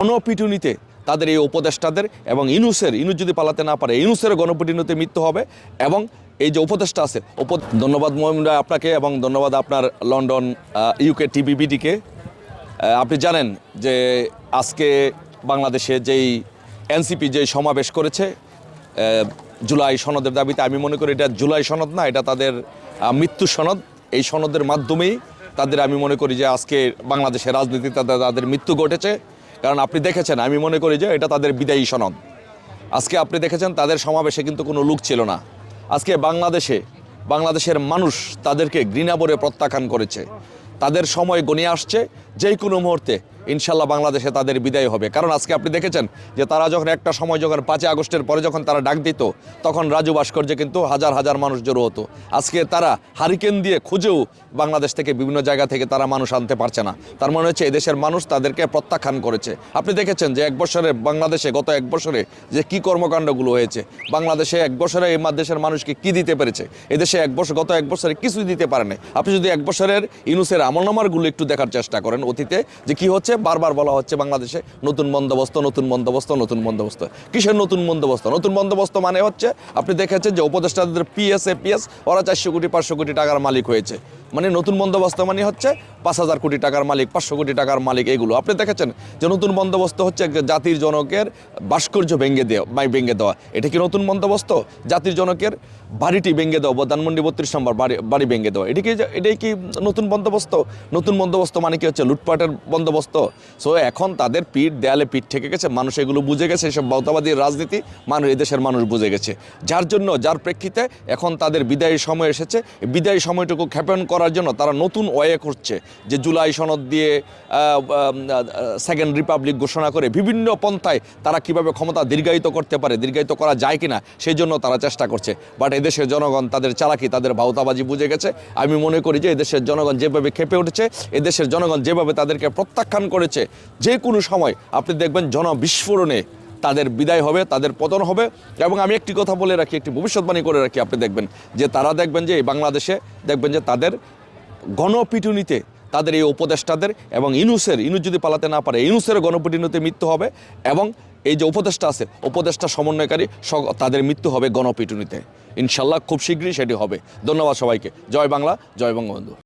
গণপিটুনিতে তাদের এই উপদেষ্টাদের এবং ইনুসের, ইনুস যদি পালাতে না পারে ইনুসের গণপিটুনিতে মৃত্যু হবে এবং এই যে উপদেষ্টা আছে উপ ধন্যবাদ মহিম রায় আপনাকে এবং ধন্যবাদ আপনার লন্ডন ইউকে টিবিবিডিকে আপনি জানেন যে আজকে বাংলাদেশে যেই এনসিপি যে সমাবেশ করেছে জুলাই সনদের দাবিতে, আমি মনে করি এটা জুলাই সনদ না, এটা তাদের মৃত্যু সনদ। এই সনদের মাধ্যমেই তাদের আমি মনে করি যে আজকে বাংলাদেশের রাজনীতিতে তাদের মৃত্যু ঘটেছে। কারণ আপনি দেখেছেন, আমি মনে করি যে এটা তাদের বিদায়ী সনদ। আজকে আপনি দেখেছেন, তাদের সমাবেশে কিন্তু কোনো লুক ছিল না। আজকে বাংলাদেশে, বাংলাদেশের মানুষ তাদেরকে ঘৃণাবরে প্রত্যাখ্যান করেছে। তাদের সময় গনিয়ে আসছে যে কোনো মুহূর্তে। ইনশাল্লাহ বাংলাদেশে তাদের বিদায় হবে। কারণ আজকে আপনি দেখেছেন যে তারা যখন একটা সময় যখন পাঁচই আগস্টের পরে যখন তারা ডাক দিত, তখন রাজু ভাস্কর্যে কিন্তু হাজার হাজার মানুষ জড়ো হতো। আজকে তারা হারিকেন দিয়ে খুঁজেও বাংলাদেশ থেকে বিভিন্ন জায়গা থেকে তারা মানুষ আনতে পারছে না। তার মনে হচ্ছে এদেশের মানুষ তাদেরকে প্রত্যাখ্যান করেছে। আপনি দেখেছেন যে এক বছরে বাংলাদেশে গত এক বছরে যে কি কর্মকাণ্ডগুলো হয়েছে, বাংলাদেশে এক বছরে এই দেশের মানুষকে কি দিতে পেরেছে? এদেশে এক বছর, গত এক বছরে কিছুই দিতে পারেনি। আপনি যদি এক বছরের ইনুসের আমলনামারগুলো একটু দেখার চেষ্টা করেন অতীতে, যে কি হচ্ছে? বারবার বলা হচ্ছে বাংলাদেশে নতুন বন্দোবস্ত নতুন বন্দোবস্ত নতুন বন্দোবস্ত। কিসের নতুন বন্দোবস্ত? নতুন বন্দোবস্ত মানে হচ্ছে, আপনি দেখেছেন যে উপদেষ্টাদের পিএস এপিএস ওরা চারশো কোটি, পাঁচশো কোটি টাকার মালিক হয়েছে। মানে নতুন বন্দোবস্ত মানে হচ্ছে পাঁচ হাজার কোটি টাকার মালিক, পাঁচশো কোটি টাকার মালিক এগুলো। আপনি দেখেছেন যে নতুন বন্দোবস্ত হচ্ছে জাতির জনকের ভাস্কর্য ভেঙে দেওয়া ভেঙে দেওয়া। এটা কি নতুন বন্দোবস্ত? জাতির জনকের বাড়িটি ভেঙে দেওয়া বা ধানমন্ডি বত্রিশ নম্বর বাড়ি বাড়ি ভেঙে দেওয়া। এটি কি এটাই কি নতুন বন্দোবস্ত? নতুন বন্দোবস্ত মানে কি হচ্ছে লুটপাটের বন্দোবস্ত? সো এখন তাদের পিঠ দেয়ালে পিঠ ঠেকে গেছে, মানুষ এগুলো বুঝে গেছে এসব বাউতাবাদী রাজনীতি মানুষ এদেশের মানুষ বুঝে গেছে। যার জন্য, যার প্রেক্ষিতে এখন তাদের বিদায়ী সময় এসেছে। বিদায়ী সময়টুকু ক্ষেপণ করার জন্য তারা নতুন ওয়ে করছে যে জুলাই সনদ দিয়ে সেকেন্ড রিপাবলিক ঘোষণা করে বিভিন্ন পন্থায় তারা কীভাবে ক্ষমতা দীর্ঘায়িত করতে পারে, দীর্ঘায়িত করা যায় কিনা, সেই জন্য তারা চেষ্টা করছে। বাট এদেশের জনগণ তাদের চালাকি, তাদের ভাউতাবাজি বুঝে গেছে। আমি মনে করি যে এদেশের জনগণ যেভাবে খেপে উঠেছে, এদেশের জনগণ যেভাবে তাদেরকে প্রত্যাখ্যান করেছে, যে কোনো সময় আপনি দেখবেন জনবিস্ফোরণে তাদের বিদায় হবে, তাদের পতন হবে। এবং আমি একটি কথা বলে রাখি, একটি ভবিষ্যৎবাণী করে রাখি, আপনি দেখবেন যে তারা দেখবেন যে এই বাংলাদেশে, দেখবেন যে তাদের গণপিটুনিতে তাদের এই উপদেষ্টাদের এবং ইনুসের, ইনুস যদি পালাতে না পারে, ইনুসের গণপিটুনিতে মৃত্যু হবে এবং এই যে উপদেষ্টা আছে, উপদেষ্টা সমন্বয়কারী তাদের মৃত্যু হবে গণপিটুনিতে। ইনশাল্লাহ খুব শীঘ্রই সেটি হবে। ধন্যবাদ সবাইকে। জয় বাংলা, জয় বঙ্গবন্ধু।